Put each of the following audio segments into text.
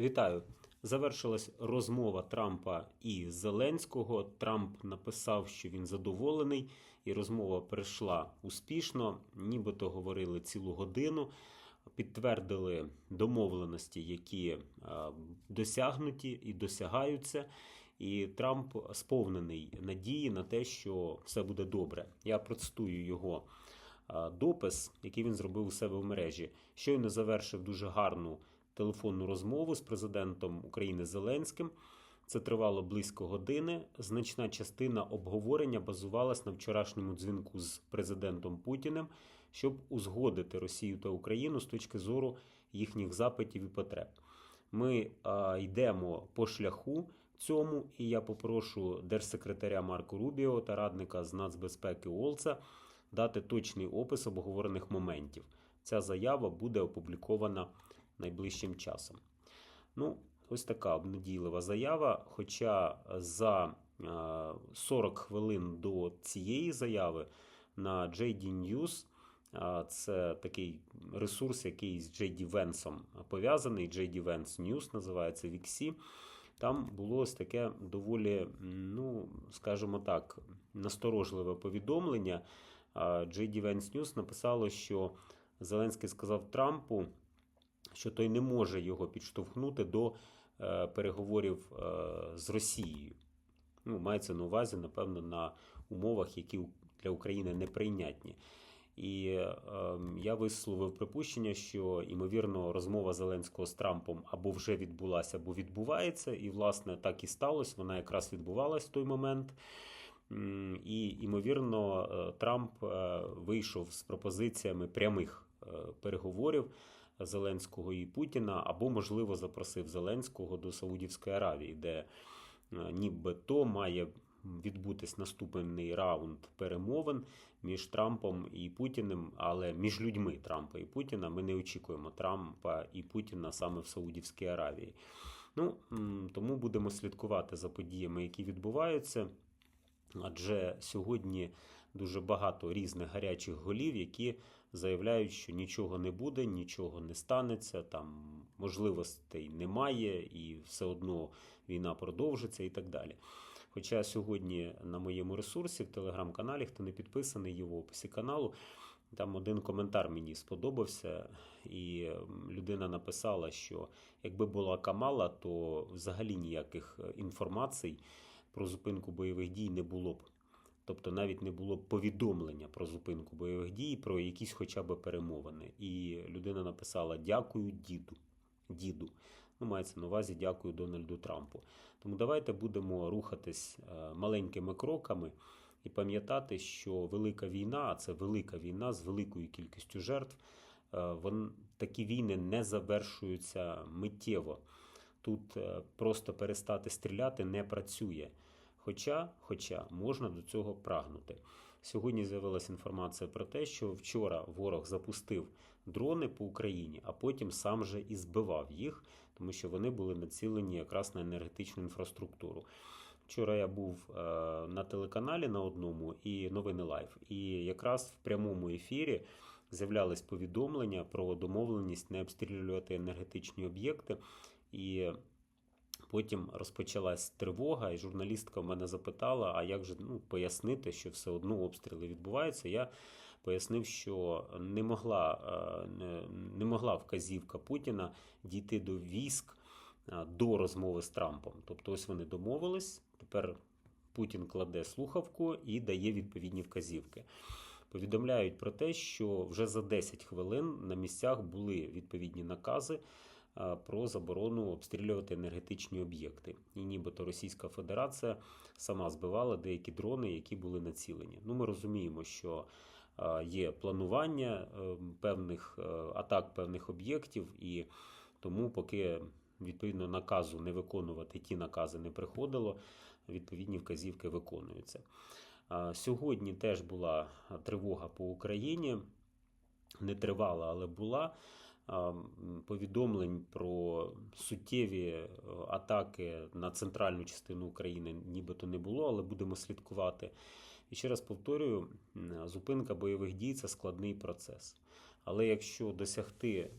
Вітаю! Завершилась розмова Трампа і Зеленського. Трамп написав, що він задоволений, і розмова пройшла успішно. Нібито говорили цілу годину, підтвердили домовленості, які е, досягнуті і досягаються. І Трамп сповнений надії на те, що все буде добре. Я процитую його е, допис, який він зробив у себе в мережі. Щойно завершив дуже гарну телефонну розмову з президентом України Зеленським. Це тривало близько години. Значна частина обговорення базувалась на вчорашньому дзвінку з президентом Путіним, щоб узгодити Росію та Україну з точки зору їхніх запитів і потреб. Ми а, йдемо по шляху цьому, і я попрошу держсекретаря Марко Рубіо та радника з нацбезпеки Олца дати точний опис обговорених моментів. Ця заява буде опублікована найближчим часом. Ну, ось така обнадійлива заява. Хоча за 40 хвилин до цієї заяви на JD News, це такий ресурс, який з JD Vance пов'язаний. JD Vance News називається VXC. Там було ось таке доволі, ну, скажімо так, насторожливе повідомлення. JD Vance News написало, що Зеленський сказав Трампу що той не може його підштовхнути до е, переговорів е, з Росією. Ну, Мається на увазі, напевно, на умовах, які для України неприйнятні. І е, я висловив припущення, що ймовірно розмова Зеленського з Трампом або вже відбулася, або відбувається. І, власне, так і сталося. Вона якраз відбувалась в той момент. І, ймовірно, е, Трамп вийшов з пропозиціями прямих переговорів Зеленського і Путіна, або, можливо, запросив Зеленського до Саудівської Аравії, де е, нібито має відбутись наступний раунд перемовин між Трампом і Путіним, але між людьми Трампа і Путіна ми не очікуємо Трампа і Путіна саме в Саудівській Аравії. Ну тому будемо слідкувати за подіями, які відбуваються. Адже сьогодні дуже багато різних гарячих голів, які заявляють, що нічого не буде, нічого не станеться, там можливостей немає, і все одно війна продовжиться і так далі. Хоча сьогодні на моєму ресурсі в телеграм-каналі, хто не підписаний, є в описі каналу. Там один коментар мені сподобався, і людина написала, що якби була Камала, то взагалі ніяких інформацій про зупинку бойових дій не було б. Тобто навіть не було повідомлення про зупинку бойових дій, про якісь хоча б перемовини. І людина написала: Дякую, діду. Діду. Ну, мається на увазі, дякую Дональду Трампу. Тому давайте будемо рухатись е, маленькими кроками і пам'ятати, що велика війна, а це велика війна з великою кількістю жертв. Е, вон, такі війни не завершуються миттєво. Тут е, просто перестати стріляти не працює. Хоча, Хоча можна до цього прагнути. Сьогодні з'явилася інформація про те, що вчора ворог запустив дрони по Україні, а потім сам же і збивав їх, тому що вони були націлені якраз на енергетичну інфраструктуру. Вчора я був е, на телеканалі на одному і новини Лайф. І якраз в прямому ефірі з'являлись повідомлення про домовленість не обстрілювати енергетичні об'єкти. І Потім розпочалась тривога, і журналістка в мене запитала: а як же ну, пояснити, що все одно обстріли відбуваються? Я пояснив, що не могла, е, не могла вказівка Путіна дійти до військ е, до розмови з Трампом. Тобто, ось вони домовились. Тепер Путін кладе слухавку і дає відповідні вказівки. Повідомляють про те, що вже за 10 хвилин на місцях були відповідні накази про заборону обстрілювати енергетичні об'єкти. І нібито Російська Федерація сама збивала деякі дрони, які були націлені. Ну, ми розуміємо, що є планування е, певних е, атак певних об'єктів, і тому, поки відповідно наказу не виконувати ті накази не приходило, відповідні вказівки виконуються. Сьогодні теж була тривога по Україні. Не тривала, але була повідомлень про суттєві е, атаки на центральну частину України нібито не було, але будемо слідкувати. І ще раз повторюю: зупинка бойових дій це складний процес. Але якщо досягти е,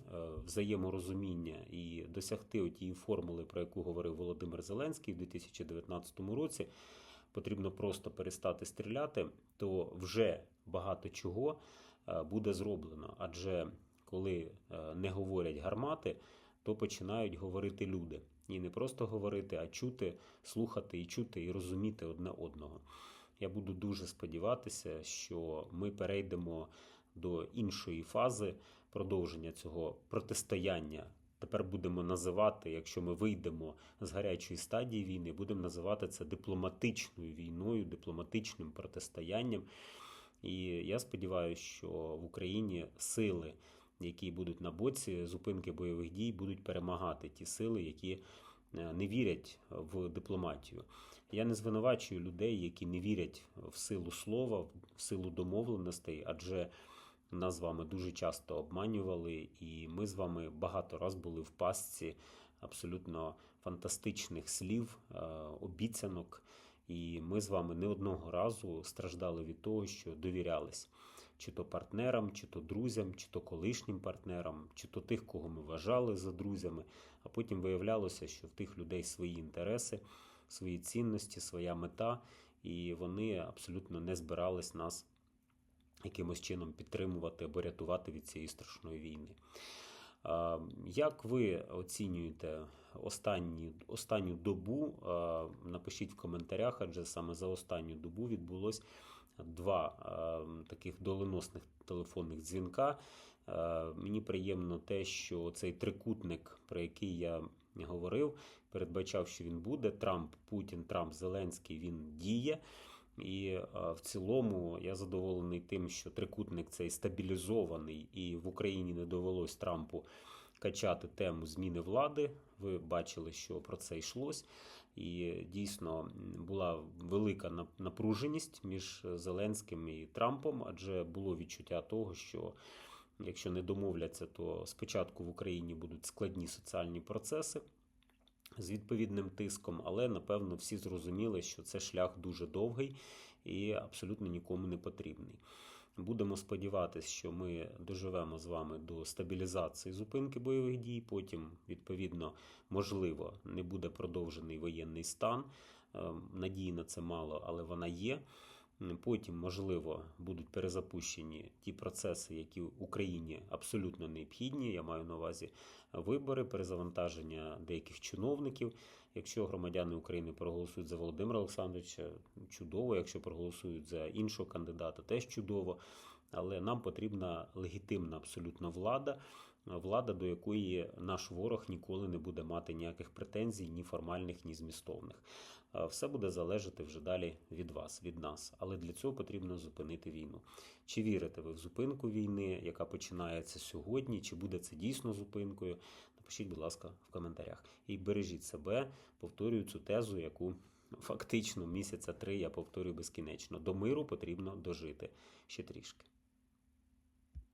взаєморозуміння і досягти тієї формули, про яку говорив Володимир Зеленський в 2019 році, потрібно просто перестати стріляти, то вже багато чого е, буде зроблено. Адже коли е, не говорять гармати, то починають говорити люди. І не просто говорити, а чути, слухати і чути, і розуміти одне одного. Я буду дуже сподіватися, що ми перейдемо до іншої фази продовження цього протистояння. Тепер будемо називати, якщо ми вийдемо з гарячої стадії війни, будемо називати це дипломатичною війною, дипломатичним протистоянням. І я сподіваюся, що в Україні сили, які будуть на боці зупинки бойових дій, будуть перемагати ті сили, які е, не вірять в дипломатію. Я не звинувачую людей, які не вірять в силу слова, в силу домовленостей, адже нас з вами дуже часто обманювали, і ми з вами багато раз були в пастці абсолютно фантастичних слів, е, обіцянок. І ми з вами не одного разу страждали від того, що довірялись чи то партнерам, чи то друзям, чи то колишнім партнерам, чи то тих, кого ми вважали за друзями. А потім виявлялося, що в тих людей свої інтереси, свої цінності, своя мета, і вони абсолютно не збирались нас якимось чином підтримувати або рятувати від цієї страшної війни. А, Як ви оцінюєте останні, останню добу? Напишіть в коментарях, адже саме за останню добу відбулось два таких доленосних телефонних дзвінка. Мені приємно те, що цей трикутник, про який я говорив, передбачав, що він буде. Трамп, Путін, Трамп, Зеленський він діє. І е, в цілому я задоволений тим, що трикутник цей стабілізований, і в Україні не довелось Трампу качати тему зміни влади. Ви бачили, що про це йшлось. І дійсно була велика напруженість між Зеленським і Трампом, адже було відчуття того, що якщо не домовляться, то спочатку в Україні будуть складні соціальні процеси з відповідним тиском, але напевно всі зрозуміли, що це шлях дуже довгий і абсолютно нікому не потрібний. Будемо сподіватися, що ми доживемо з вами до стабілізації зупинки бойових дій. Потім, відповідно, можливо, не буде продовжений воєнний стан. Ем, надії на це мало, але вона є. Потім, можливо, будуть перезапущені ті процеси, які Україні абсолютно необхідні. Я маю на увазі вибори, перезавантаження деяких чиновників. Якщо громадяни України проголосують за Володимира Олександровича, чудово. Якщо проголосують за іншого кандидата, теж чудово. Але нам потрібна легітимна абсолютно влада, влада, до якої наш ворог ніколи не буде мати ніяких претензій, ні формальних, ні змістовних. Все буде залежати вже далі від вас, від нас. Але для цього потрібно зупинити війну. Чи вірите ви в зупинку війни, яка починається сьогодні? Чи буде це дійсно зупинкою? Напишіть, будь ласка, в коментарях. І бережіть себе, повторюю цю тезу, яку фактично місяця три я повторюю безкінечно. До миру потрібно дожити ще трішки.